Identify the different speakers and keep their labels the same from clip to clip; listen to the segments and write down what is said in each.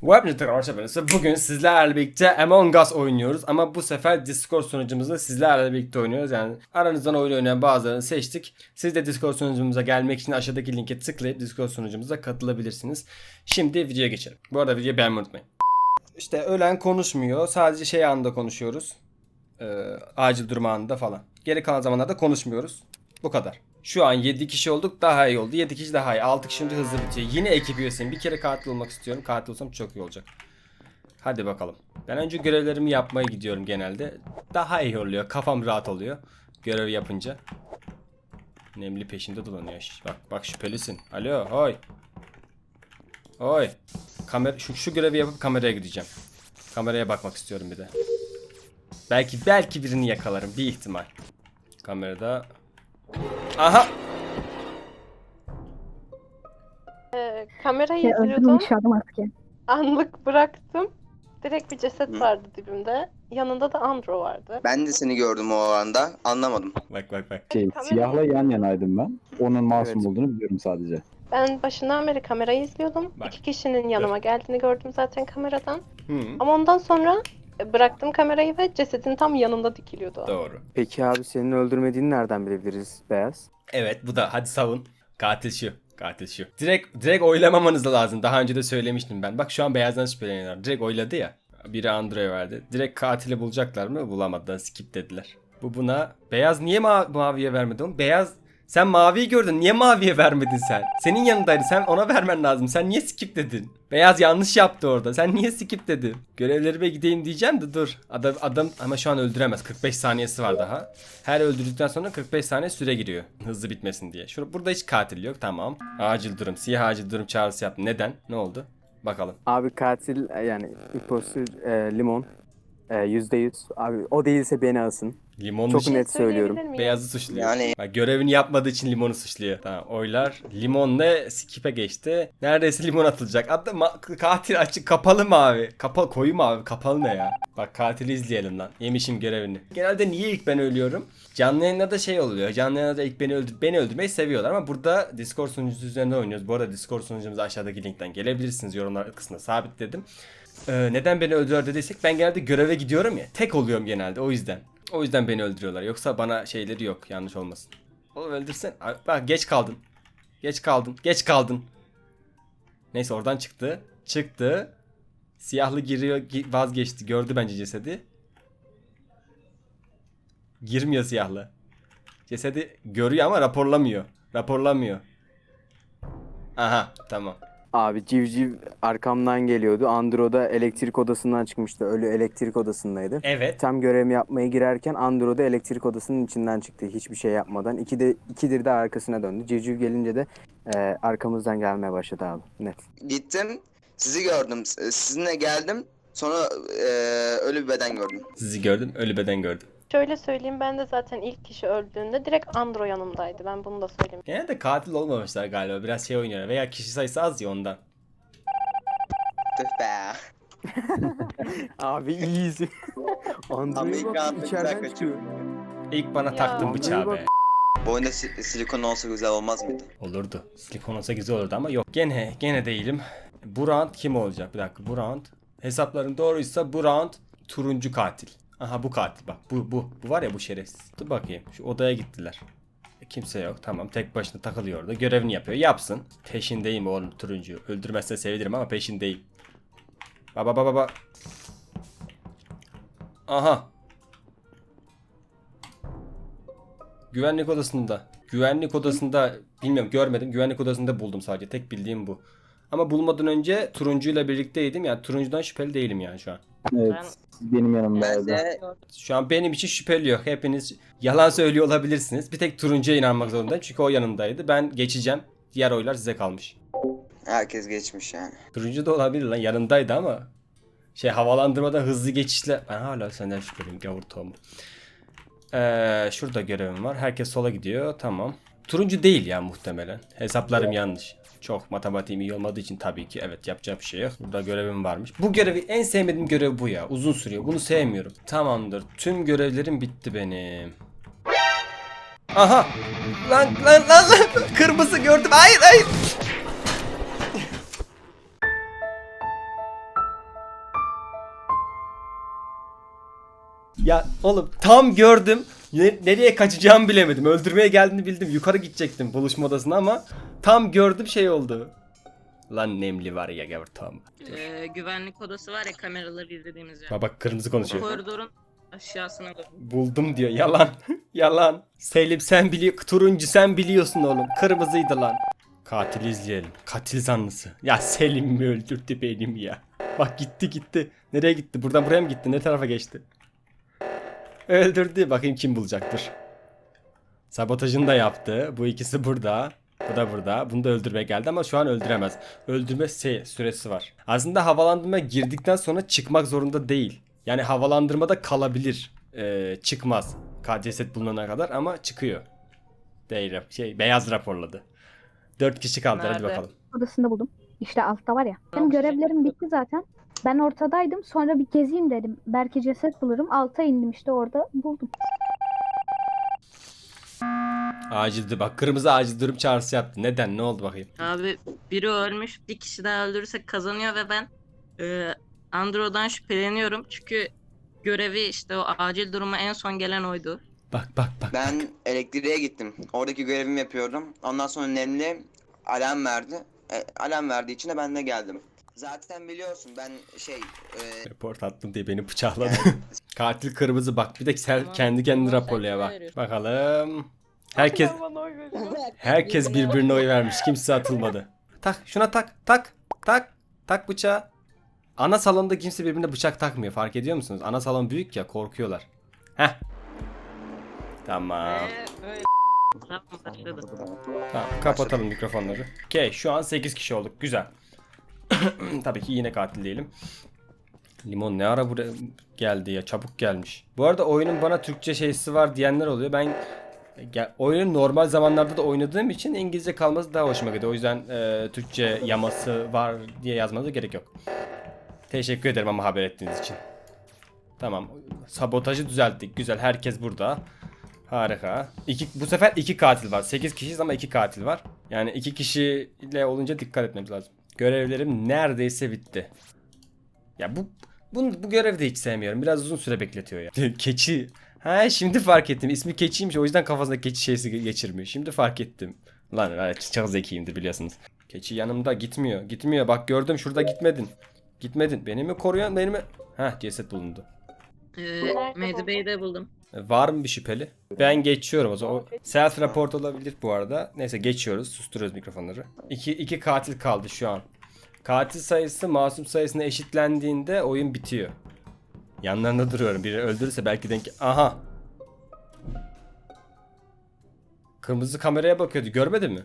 Speaker 1: Webnet'te arkadaşlar bugün sizlerle birlikte Among Us oynuyoruz ama bu sefer Discord sunucumuzda sizlerle birlikte oynuyoruz. Yani aranızdan oyun oynayan bazılarını seçtik. Siz de Discord sunucumuza gelmek için aşağıdaki linke tıklayıp Discord sunucumuza katılabilirsiniz. Şimdi videoya geçelim. Bu arada videoyu beğenmeyi unutmayın. İşte ölen konuşmuyor. Sadece şey anında konuşuyoruz. Ee, acil durum anında falan. Geri kalan zamanlarda konuşmuyoruz. Bu kadar. Şu an 7 kişi olduk daha iyi oldu. 7 kişi daha iyi. 6 kişi şimdi hızlı bitiyor. Yine ekip üyesiyim. Bir kere katil olmak istiyorum. Katil olsam çok iyi olacak. Hadi bakalım. Ben önce görevlerimi yapmaya gidiyorum genelde. Daha iyi oluyor. Kafam rahat oluyor. Görev yapınca. Nemli peşinde dolanıyor. Bak bak şüphelisin. Alo hoy. Hoy. Kamera şu, şu görevi yapıp kameraya gideceğim. Kameraya bakmak istiyorum bir de. Belki belki birini yakalarım bir ihtimal. Kamerada Aha
Speaker 2: Ee, kamerayı
Speaker 3: Ya
Speaker 2: izliyordum.
Speaker 3: artık ya.
Speaker 2: Anlık bıraktım. Direkt bir ceset vardı dibimde. Yanında da Andro vardı.
Speaker 4: Ben de seni gördüm o anda. Anlamadım.
Speaker 1: bak bak bak.
Speaker 5: Şey,
Speaker 2: Kamera-
Speaker 5: siyahla yan yanaydım ben. Onun masum
Speaker 4: Evet.
Speaker 5: olduğunu biliyorum sadece.
Speaker 2: Ben başından beri kamerayı izliyordum.
Speaker 1: Bak.
Speaker 2: İki kişinin yanıma geldiğini gördüm zaten kameradan.
Speaker 1: Hı,
Speaker 2: Ama ondan sonra bıraktım kamerayı ve cesedin tam yanında dikiliyordu.
Speaker 1: doğru.
Speaker 6: Peki abi senin öldürmediğini nereden bilebiliriz Beyaz?
Speaker 1: Evet bu da hadi savun. Katil şu. Katil şu. Direkt direkt oylamamanız da lazım. Daha önce de söylemiştim ben. Bak şu an beyazdan şüpheleniyorlar. Direkt oyladı ya. Biri Andre'ye verdi. Direkt katili bulacaklar mı? Bulamadılar. Skip dediler. Bu buna beyaz niye ma- maviye vermedi oğlum? Beyaz sen maviyi gördün. Niye maviye vermedin sen? Senin yanındaydı. Sen ona vermen lazım. Sen niye skip dedin? Beyaz yanlış yaptı orada. Sen niye skip dedin? Görevlerime gideyim diyeceğim de dur. Adam adam ama şu an öldüremez. 45 saniyesi var daha. Her öldürdükten sonra 45 saniye süre giriyor. Hızlı bitmesin diye. Şurada burada hiç katil yok. Tamam. Acil durum. Siyah acil durum çağrısı yaptım. Neden? Ne oldu? Bakalım.
Speaker 6: Abi katil e, yani impostor e, limon e, yüzde yüz. Abi o değilse beni asın.
Speaker 1: Limon
Speaker 6: Çok
Speaker 1: dışı-
Speaker 6: net söylüyorum.
Speaker 2: Söyleyebilir miyim?
Speaker 1: Beyazı suçluyor.
Speaker 4: Yani-
Speaker 1: Bak, görevini yapmadığı için limonu suçluyor. Tamam oylar limonla skip'e geçti. Neredeyse limon atılacak. Hatta ma- katil açık kapalı mavi. Kapalı koyu mavi. Kapalı ne ya? Bak katili izleyelim lan. Yemişim görevini. Genelde niye ilk ben ölüyorum? Canlı yayında da şey oluyor. Canlı yayında da ilk beni öldür beni öldürmeyi seviyorlar ama burada Discord sunucusu üzerinde oynuyoruz. Bu arada Discord sunucumuza aşağıdaki linkten gelebilirsiniz. Yorumlar kısmına sabitledim. Ee, neden beni öldürüyor dediysek ben genelde göreve gidiyorum ya. Tek oluyorum genelde o yüzden. O yüzden beni öldürüyorlar. Yoksa bana şeyleri yok. Yanlış olmasın. Oğlum öldürsen. Bak geç kaldın. Geç kaldın. Geç kaldın. Neyse oradan çıktı. Çıktı. Siyahlı giriyor. gi- Vazgeçti. Gördü bence cesedi. Girmiyor siyahlı. Cesedi görüyor ama raporlamıyor. Raporlamıyor. Aha tamam.
Speaker 6: Abi civciv arkamdan geliyordu. Andro da elektrik odasından çıkmıştı. Ölü elektrik odasındaydı.
Speaker 1: Evet.
Speaker 6: Tam görevimi yapmaya girerken Andro da elektrik odasının içinden çıktı hiçbir şey yapmadan. İki de ikidir de arkasına döndü. Civciv gelince de e, arkamızdan gelmeye başladı abi. Net.
Speaker 4: Gittim. Sizi gördüm. Sizinle geldim. Sonra e, ölü bir beden gördüm.
Speaker 1: Sizi gördüm. Ölü beden gördüm.
Speaker 2: Şöyle söyleyeyim ben de zaten ilk kişi öldüğünde direkt Andro yanımdaydı. Ben bunu da söyleyeyim.
Speaker 1: Genelde katil olmamışlar galiba. Biraz şey oynuyorlar. Veya kişi sayısı az ya ondan.
Speaker 4: Tüh be.
Speaker 6: Abi iyiyiz. Andro'yu
Speaker 4: ilk
Speaker 6: bak içeriden çıkıyor.
Speaker 1: İlk bana
Speaker 2: Ya.
Speaker 1: taktın bıçağı be.
Speaker 4: Bu oyunda si- silikon olsa güzel olmaz mıydı?
Speaker 1: Olurdu. Silikon olsa güzel olurdu ama yok. Gene gene değilim. Bu round kim olacak? Bir dakika bu round. Hesaplarım doğruysa bu round turuncu katil. Aha bu katil bak bu bu. Bu var ya bu şerefsiz. Dur bakayım şu odaya gittiler. E, Kimse yok tamam tek başına takılıyor orada görevini yapıyor yapsın. Peşindeyim oğlum turuncu. Öldürmezse sevinirim ama peşindeyim. Baba baba baba. Aha. Güvenlik odasında. Güvenlik odasında bilmiyorum görmedim. Güvenlik odasında buldum sadece. Tek bildiğim bu. Ama bulmadan önce turuncuyla birlikteydim. Yani turuncudan şüpheli değilim yani şu an.
Speaker 5: Evet. Benim yanımdaydı.
Speaker 4: De
Speaker 1: Şu an benim için şüpheli yok. Hepiniz yalan söylüyor olabilirsiniz. Bir tek turuncuya inanmak zorundayım. Çünkü o yanındaydı. Ben geçeceğim. Diğer oylar size kalmış.
Speaker 4: herkes geçmiş yani.
Speaker 1: Turuncu da olabilir lan. Yanındaydı ama. Şey havalandırmada hızlı geçişle. Ben hala senden şüpheliyim gavur tohumu. Ee, şurada görevim var. Herkes sola gidiyor. Tamam. Turuncu değil ya muhtemelen. Hesaplarım yanlış. Çok matematiğim iyi olmadığı için tabii ki evet yapacak bir şey yok. Burada görevim varmış. Bu görevi en sevmediğim görev bu ya. Uzun sürüyor. Bunu sevmiyorum. Tamamdır. Tüm görevlerim bitti benim. Aha! Lan lan lan lan! Kırmızı gördüm. Hayır hayır! Ya oğlum tam gördüm. Ne, nereye kaçacağımı bilemedim. Öldürmeye geldiğini bildim. Yukarı gidecektim buluşma odasına ama tam gördüm şey oldu. Lan nemli var ya gavur tam.
Speaker 3: Ee, güvenlik odası var ya kameraları izlediğimiz yer.
Speaker 1: Bak bak kırmızı konuşuyor.
Speaker 3: Koridorun aşağısına doğru.
Speaker 1: Buldum diyor. Yalan. Yalan. Selim sen biliyor. Turuncu sen biliyorsun oğlum. Kırmızıydı lan. Katili izleyelim. Katil zanlısı. Ya Selim mi öldürdü benim ya? Bak gitti gitti. Nereye gitti? Buradan buraya mı gitti? Ne tarafa geçti? Öldürdü. Bakayım kim bulacaktır. Sabotajını da yaptı. Bu ikisi burada. Bu da burada. Bunu da öldürmeye geldi ama şu an öldüremez. Öldürme şey, süresi var. Aslında havalandırma girdikten sonra çıkmak zorunda değil. Yani havalandırmada kalabilir. Ee, çıkmaz. Ceset bulunana kadar ama çıkıyor. Değil, şey beyaz raporladı. 4 kişi kaldı hadi
Speaker 3: Nerede?
Speaker 1: bakalım.
Speaker 7: odasında buldum. İşte altta var ya. Benim
Speaker 3: Tamam,
Speaker 7: görevlerim bitti zaten. Ben ortadaydım. Sonra bir gezeyim dedim. Belki ceset bulurum. Alta indim işte orada buldum.
Speaker 1: Acil bak kırmızı acil durum çağrısı yaptı. Neden? Ne oldu bakayım?
Speaker 3: Abi biri ölmüş bir kişi daha öldürürse kazanıyor ve ben e, Andro'dan şüpheleniyorum. Çünkü görevi işte o acil duruma en son gelen oydu.
Speaker 1: Bak bak bak.
Speaker 4: Ben elektriğe gittim. Oradaki görevimi yapıyordum. Ondan sonra Nemli alarm verdi. E, alarm verdiği için de ben de geldim. Zaten biliyorsun ben şey e,
Speaker 1: Report attım diye beni bıçakladı. Katil kırmızı bak bir de sen
Speaker 3: Tamam,
Speaker 1: kendi kendini
Speaker 3: tamam,
Speaker 1: raporluya bak.
Speaker 3: veriyorsun.
Speaker 1: Bakalım. Herkes
Speaker 2: bana oy
Speaker 1: herkes birbirine oy vermiş. Kimse atılmadı. Tak şuna tak tak tak tak bıçağı. Ana salonda kimse birbirine bıçak takmıyor. Fark ediyor musunuz? Ana salon büyük ya korkuyorlar. Heh. Tamam.
Speaker 3: Ve böyle Tamam başladı.
Speaker 1: Tamam kapatalım mikrofonları. Okey şu an 8 kişi olduk. Güzel. Tabii ki yine katil değilim. Limon ne ara buraya geldi ya çabuk gelmiş. Bu arada oyunun bana Türkçe şeysi var diyenler oluyor. Ben ya, oyunun normal zamanlarda da oynadığım için İngilizce kalması daha hoşuma gidiyor. O yüzden e, Türkçe yaması var diye yazmanıza gerek yok. Teşekkür ederim ama haber ettiğiniz için. Tamam. Sabotajı düzelttik. Güzel. Herkes burada. Harika. İki, bu sefer iki katil var. 8 kişiyiz ama iki katil var. Yani iki kişiyle olunca dikkat etmemiz lazım. Görevlerim neredeyse bitti. Ya bu bu, bu görevi de hiç sevmiyorum. Biraz uzun süre bekletiyor ya. Keçi. Ha şimdi fark ettim. İsmi keçiymiş. O yüzden kafasında keçi şeysi ge- geçirmiyor. Şimdi fark ettim. Lan evet, çok zekiyimdir biliyorsunuz. Keçi yanımda gitmiyor. Gitmiyor. Bak gördüm şurada gitmedin. Gitmedin. Beni mi koruyorsun? Beni mi? Heh ceset bulundu.
Speaker 3: Ee, Mehdi Bey'i de buldum.
Speaker 1: Var mı bir şüpheli? Ben geçiyorum o zaman. Self report olabilir bu arada. Neyse geçiyoruz. Susturuyoruz mikrofonları. İki, iki katil kaldı şu an. Katil sayısı masum sayısına eşitlendiğinde oyun bitiyor. Yanlarında duruyorum. Biri öldürürse belki denk... Aha. Kırmızı kameraya bakıyordu. Görmedin mi?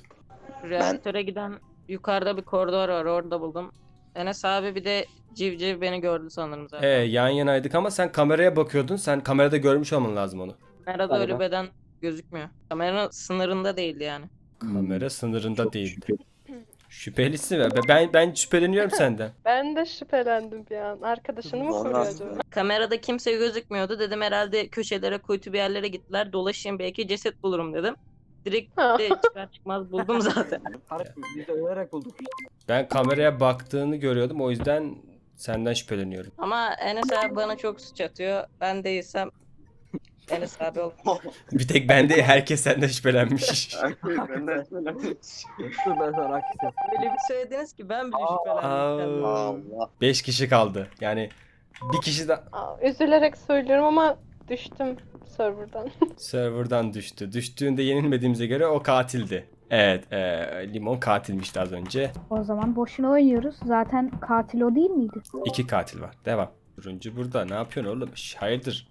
Speaker 3: Reaktöre giden yukarıda bir koridor var orada buldum. Enes abi bir de civciv beni gördü sanırım zaten.
Speaker 1: Ee, yan yanaydık ama sen kameraya bakıyordun. Sen kamerada görmüş olman lazım onu.
Speaker 3: Kamerada
Speaker 6: Galiba.
Speaker 3: ölü beden gözükmüyor. Kameranın sınırında değildi yani.
Speaker 1: Kamera sınırında
Speaker 5: Çok
Speaker 1: değil.
Speaker 5: şükür.
Speaker 1: Şüphelisi mi? Ben ben şüpheleniyorum senden.
Speaker 2: Ben de şüphelendim bir an. Arkadaşını mı koruyor
Speaker 4: Vallahi-
Speaker 2: acaba?
Speaker 3: Kamerada kimse gözükmüyordu. Dedim herhalde köşelere kuytu bir yerlere gittiler. Dolaşayım belki ceset bulurum dedim. Direkt
Speaker 2: Ha.
Speaker 3: de çıkar çıkmaz buldum zaten.
Speaker 6: Biz de ölerek bulduk.
Speaker 1: Ben kameraya baktığını görüyordum. O yüzden senden şüpheleniyorum.
Speaker 3: Ama Enes abi bana çok suç atıyor. Ben değilsem Enes abi ol.
Speaker 1: Bir tek ben değil herkes senden şüphelenmiş.
Speaker 4: ben de
Speaker 6: Dur ben sana hak istedim.
Speaker 3: Öyle bir söylediniz ki ben bile şüphelendim.
Speaker 1: Aa.
Speaker 4: Allah.
Speaker 1: 5 kişi kaldı. Yani bir kişi de
Speaker 2: Aa, üzülerek söylüyorum ama düştüm serverdan.
Speaker 1: serverdan düştü. Düştüğünde yenilmediğimize göre o katildi. Evet, e, Limon katilmişti az önce.
Speaker 7: O zaman boşuna oynuyoruz. Zaten katil o değil miydi?
Speaker 1: İki katil var. Devam. Turuncu burada. Ne yapıyorsun oğlum? Şş, hayırdır?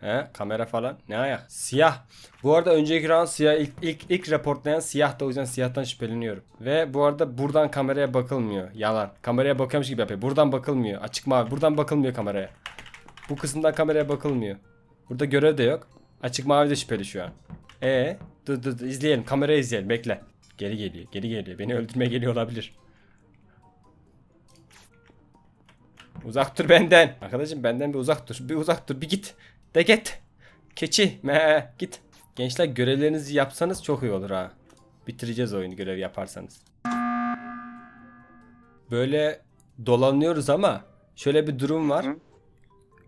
Speaker 1: He? Kamera falan. Ne ayak? Siyah. Bu arada önceki round siyah ilk, ilk, ilk raportlayan siyah da o yüzden siyahtan şüpheleniyorum. Ve bu arada buradan kameraya bakılmıyor. Yalan. Kameraya bakıyormuş gibi yapıyor. Buradan bakılmıyor. Açık mavi. Buradan bakılmıyor kameraya. Bu kısımdan kameraya bakılmıyor. Burada görev de yok. Açık mavi de şüpheli şu an. E dur dur dur izleyelim. Kamerayı izleyelim. Bekle. Geri geliyor. Geri geliyor. Beni öldürmeye geliyor olabilir. Uzak dur benden. Arkadaşım benden bir uzak dur. Bir uzak dur. Bir git. De git. Keçi. Me git. Gençler görevlerinizi yapsanız çok iyi olur ha. Bitireceğiz oyunu görev yaparsanız. Böyle dolanıyoruz ama şöyle bir durum var.
Speaker 4: Hı.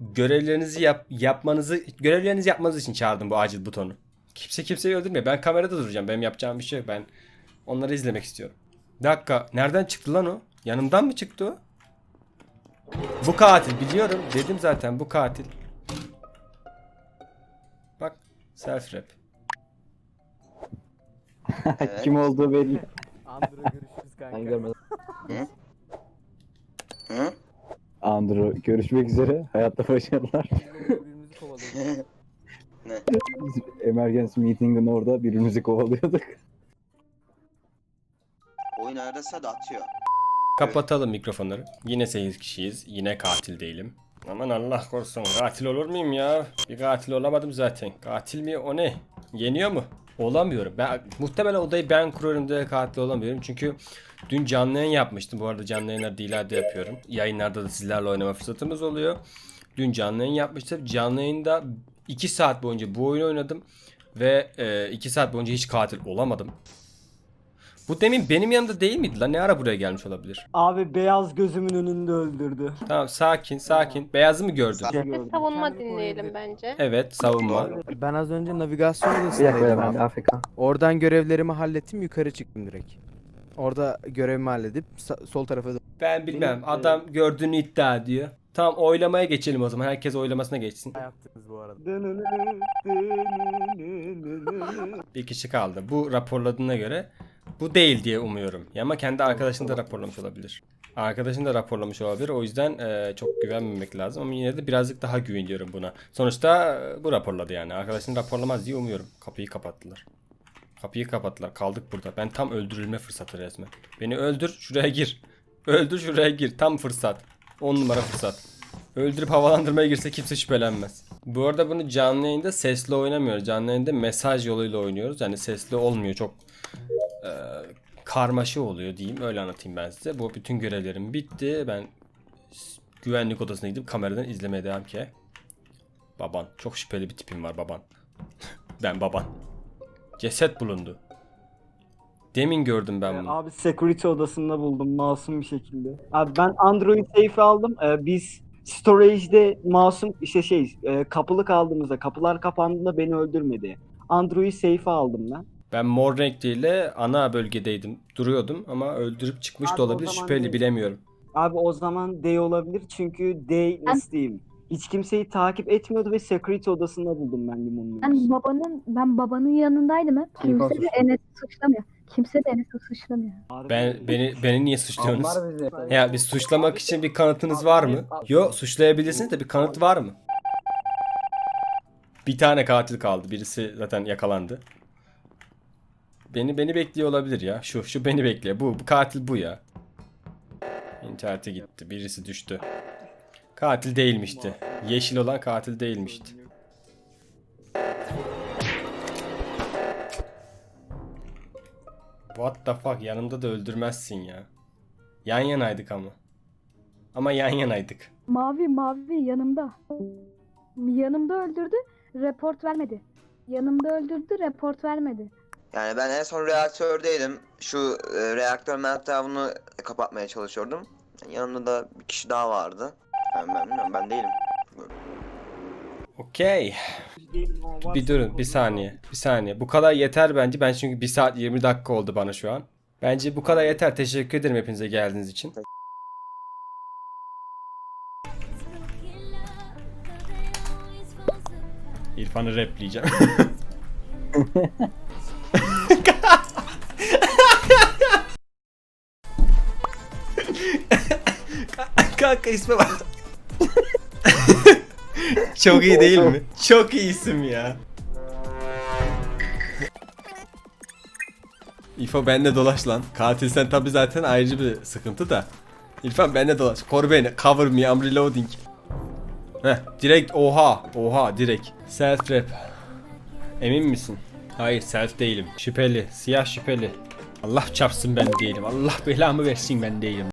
Speaker 1: görevlerinizi yap, yapmanızı görevlerinizi yapmanız için çağırdım bu acil butonu. Kimse kimseyi öldürmüyor. Ben kamerada duracağım. Benim yapacağım bir şey yok. Ben onları izlemek istiyorum. Bir dakika. Nereden çıktı lan o? Yanımdan mı çıktı o? Bu katil biliyorum. Dedim zaten bu katil. Self rap.
Speaker 4: Evet.
Speaker 5: Kim olduğu belli.
Speaker 6: Andro görüşürüz kanka.
Speaker 5: Ben görmedim.
Speaker 4: Hı?
Speaker 5: Andrew görüşmek üzere. Hayatta başarılar.
Speaker 6: Birbirimizi kovalıyoruz.
Speaker 5: Biz emergency meeting'in orada birbirimizi kovalıyorduk.
Speaker 4: Oyun arasa da atıyor.
Speaker 1: Kapatalım mikrofonları. Yine 8 kişiyiz. Yine katil değilim. Aman Allah korusun. Katil olur muyum ya? Bir katil olamadım zaten. Katil mi o ne? Yeniyor mu? Olamıyorum. Ben muhtemelen odayı ben kuruyorum diye katil olamıyorum. Çünkü dün canlı yayın yapmıştım. Bu arada canlı yayınları Dila'da yapıyorum. Yayınlarda da sizlerle oynama fırsatımız oluyor. Dün canlı yayın yapmıştım. Canlı yayında 2 saat boyunca bu oyunu oynadım. Ve 2 saat boyunca hiç katil olamadım. Bu demin benim yanımda değil miydi lan? Ne ara buraya gelmiş olabilir?
Speaker 8: Abi beyaz gözümün önünde öldürdü.
Speaker 1: Tamam sakin sakin. Beyazı mı gördün?
Speaker 2: Bir savunma dinleyelim bence.
Speaker 1: Evet savunma.
Speaker 6: Ben az önce navigasyon odasındaydım abi.
Speaker 5: AFK.
Speaker 6: Oradan görevlerimi hallettim yukarı çıktım direkt. Orada görevimi halledip sa- sol tarafa dön-
Speaker 1: Ben bilmem.
Speaker 8: Benim-
Speaker 1: Adam gördüğünü iddia ediyor. Tamam oylamaya geçelim o zaman. Herkes oylamasına geçsin.
Speaker 6: yaptınız bu arada.
Speaker 1: Bir kişi kaldı. Bu raporladığına göre bu değil diye umuyorum. Ya ama kendi arkadaşını da raporlamış olabilir. Arkadaşını da raporlamış olabilir. O yüzden e, çok güvenmemek lazım. Ama yine de birazcık daha güveniyorum buna. Sonuçta e, bu raporladı yani. Arkadaşını raporlamaz diye umuyorum. Kapıyı kapattılar. Kapıyı kapattılar. Kaldık burada. Ben tam öldürülme fırsatı resmen. Beni öldür şuraya gir. Öldür şuraya gir. Tam fırsat. 10 numara fırsat. Öldürüp havalandırmaya girse kimse şüphelenmez. Bu arada bunu canlı yayında sesli oynamıyoruz. Canlı yayında mesaj yoluyla oynuyoruz. Yani sesli olmuyor. Çok e, karmaşa oluyor diyeyim. Öyle anlatayım ben size. Bu bütün görevlerim bitti. Ben güvenlik odasına gidip kameradan izlemeye devam ki. Baban. Çok şüpheli bir tipim var baban. ben baban. Ceset bulundu. Demin gördüm ben bunu.
Speaker 8: Abi security odasında buldum masum bir şekilde. Abi ben Android safe aldım. Ee, biz storage'de masum işte şey e, kapılı kaldığımızda kapılar kapandığında beni öldürmedi. Android safe aldım ben.
Speaker 1: Ben mor renkliyle ana bölgedeydim. Duruyordum ama öldürüp çıkmış
Speaker 8: Abi
Speaker 1: da
Speaker 8: o
Speaker 1: olabilir.
Speaker 8: zaman
Speaker 1: Şüpheli
Speaker 8: değil.
Speaker 1: bilemiyorum.
Speaker 8: Abi o zaman D olabilir çünkü D nasıl diyeyim? Hiç kimseyi takip etmiyordu ve security odasında buldum ben limonlu.
Speaker 7: Ben babanın ben babanın yanındaydım hep. Kimse de Enes'i suçlamıyor. Kimse de Enes'i suçlamıyor.
Speaker 1: Ben beni beni niye suçluyorsunuz? Ya bir suçlamak için bir kanıtınız var mı? Yok suçlayabilirsiniz de bir kanıt var mı? Bir tane katil kaldı. Birisi zaten yakalandı. Beni beni bekliyor olabilir ya. Şu şu beni bekliyor. Bu, bu katil bu ya. İnternete gitti. Birisi düştü. Katil değilmişti. Yeşil olan katil değilmişti. What the fuck yanımda da öldürmezsin ya. Yan yanaydık ama. Ama yan yanaydık.
Speaker 7: Mavi mavi yanımda. Yanımda öldürdü. Report vermedi. Yanımda öldürdü. Report vermedi.
Speaker 4: Yani ben en son reaktördeydim. Şu e, reaktör meltdown'u kapatmaya çalışıyordum. Yanında da bir kişi daha vardı. Yani ben bilmiyorum ben değilim.
Speaker 1: Okey. Bir durun bir saniye. Bir saniye. Bu kadar yeter bence. Ben çünkü 1 saat 20 dakika oldu bana şu an. Bence bu kadar yeter. Teşekkür ederim hepinize geldiğiniz için. İrfan'ı repleyeceğim. Kanka isme bak. Çok iyi değil mi? Çok iyi isim ya. İrfan benle dolaş lan. Katilsen tabi zaten ayrıca bir sıkıntı da. İrfan benle dolaş. Koru beni. Cover me. I'm reloading. Heh. Direkt oha. Oha direkt. Self rap. Emin misin? Hayır self değilim. Şüpheli. Siyah şüpheli. Allah çarpsın ben değilim. Allah belamı versin ben değilim.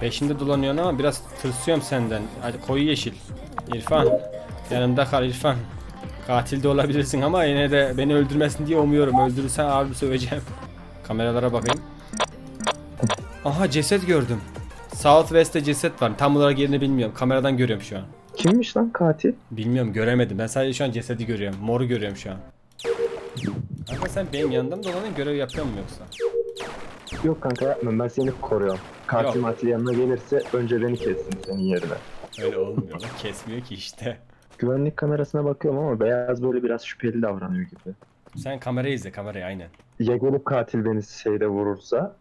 Speaker 1: Peşinde dolanıyorsun ama biraz tırsıyorum senden. Hadi koyu yeşil. İrfan. Yanımda kal İrfan. Katil de olabilirsin ama yine de beni öldürmesin diye umuyorum. Öldürürsen abi söveceğim. Kameralara bakayım. Aha ceset gördüm. Southwest'te ceset var. Tam olarak yerini bilmiyorum. Kameradan görüyorum şu an.
Speaker 5: Kimmiş lan katil?
Speaker 1: Bilmiyorum göremedim. Ben sadece şu an cesedi görüyorum. Moru görüyorum şu an. Kanka sen benim yanımda mı dolanıyorsun görev yapıyor musun yoksa?
Speaker 5: Yok kanka yapmam ben seni koruyorum. Katil
Speaker 1: Yok.
Speaker 5: matil yanına gelirse önce beni kessin senin yerine.
Speaker 1: Öyle olmuyor lan. Kesmiyor ki işte.
Speaker 5: Güvenlik kamerasına bakıyorum ama beyaz böyle biraz şüpheli davranıyor gibi.
Speaker 1: Sen kamerayı izle kamerayı aynen.
Speaker 5: Ya gelip katil beni şeyde vurursa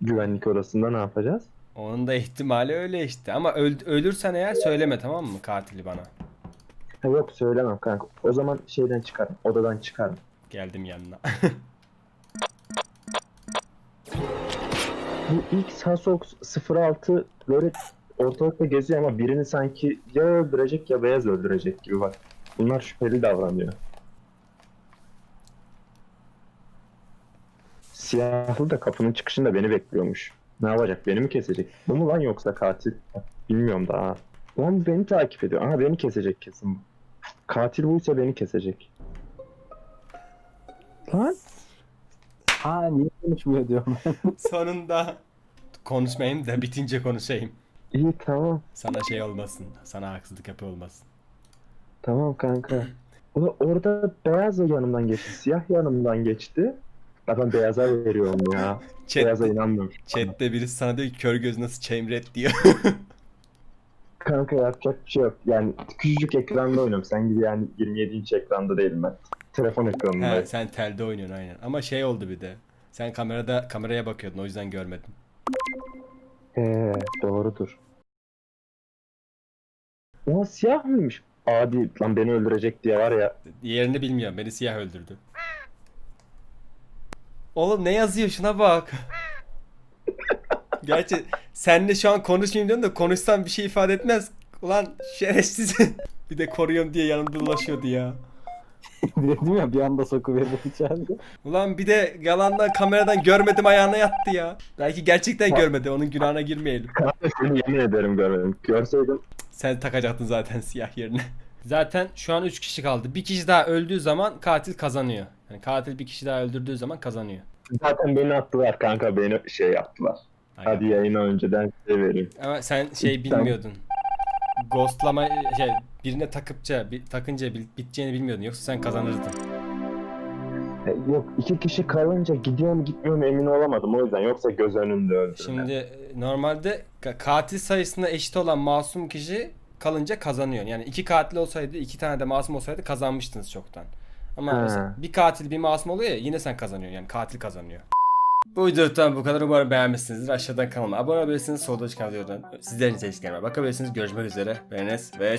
Speaker 5: güvenlik odasında ne yapacağız?
Speaker 1: Onun da ihtimali öyle işte. Ama öl- ölürsen eğer söyleme tamam mı katili bana.
Speaker 5: Ha yok söylemem kanka. O zaman şeyden çıkarım. Odadan çıkarım.
Speaker 1: Geldim yanına.
Speaker 5: Bu ilk Sasox 06 böyle ortalıkta geziyor ama birini sanki ya öldürecek ya beyaz öldürecek gibi bak. Bunlar şüpheli davranıyor. Siyahlı da kapının çıkışında beni bekliyormuş. Ne yapacak? Beni mi kesecek? Bu mu lan yoksa katil? Bilmiyorum daha. Lan bu beni takip ediyor. Aha beni kesecek kesin bu. Katil buysa beni kesecek. Lan?
Speaker 6: Aa niye konuşmuyor diyorum.
Speaker 1: Sonunda konuşmayayım da bitince konuşayım.
Speaker 5: İyi tamam.
Speaker 1: Sana şey olmasın. Sana haksızlık yapıyor olmasın.
Speaker 5: Tamam kanka. Ulan orada beyaz da yanımdan geçti. Siyah yanımdan geçti. Ya ben beyaza veriyorum ya. Beyaza
Speaker 1: Chat,
Speaker 5: inanmıyorum.
Speaker 1: chatte birisi sana diyor ki kör göz nasıl çemret diyor.
Speaker 5: Kanka yapacak bir şey yok. Yani küçücük ekranda oynuyorum. Sen gibi yani 27 inç ekranda değilim ben. Telefon
Speaker 1: He,
Speaker 5: ekranında.
Speaker 1: sen telde oynuyorsun aynen. Ama şey oldu bir de. Sen kamerada kameraya bakıyordun o yüzden görmedim.
Speaker 5: Ee, doğrudur. O siyah mıymış? Adi lan beni öldürecek diye var ya.
Speaker 1: Yerini bilmiyorum. Beni siyah öldürdü. Oğlum ne yazıyor şuna bak. Gerçi senle şu an konuşmayayım diyorum da konuşsam bir şey ifade etmez. Ulan şerefsiz. bir de koruyorum diye yanımda dolaşıyordu ya.
Speaker 6: Dedim ya bir anda sokuverdim içeride.
Speaker 1: Ulan bir de yalandan kameradan görmedim ayağına yattı ya. Belki gerçekten görmedi. Onun günahına girmeyelim.
Speaker 5: Seni yemin ederim görmedim. Görseydim
Speaker 1: Sen takacaktın zaten siyah yerine. Zaten şu an 3 kişi kaldı. Bir kişi daha öldüğü zaman katil kazanıyor. Yani katil bir kişi daha öldürdüğü zaman kazanıyor.
Speaker 5: zaten beni attılar kanka beni şey yaptılar.
Speaker 1: Aynen.
Speaker 5: Hadi yayına önceden şey vereyim.
Speaker 1: Ama sen şey bilmiyordun. Ghostlama şey birine takıpça bir, takınca bil- biteceğini bilmiyordun. Yoksa sen kazanırdın.
Speaker 5: E, Yok iki kişi kalınca gidiyor mu gitmiyor mu emin olamadım o yüzden yoksa göz önünde öldürme.
Speaker 1: Şimdi e, normalde ka- katil sayısına eşit olan masum kişi kalınca kazanıyor. Yani iki katil olsaydı, iki tane de masum olsaydı kazanmıştınız çoktan. Ama
Speaker 5: Ha.
Speaker 1: mesela bir katil bir masum oluyor ya yine sen kazanıyorsun. Yani katil kazanıyor. Bu videodan bu kadar. Umarım beğenmişsinizdir. Aşağıdan kanalıma abone olabilirsiniz. Solda çıkan videodan sizlerin seçtiklerime bakabilirsiniz. Görüşmek üzere. Enes ve çıkalım.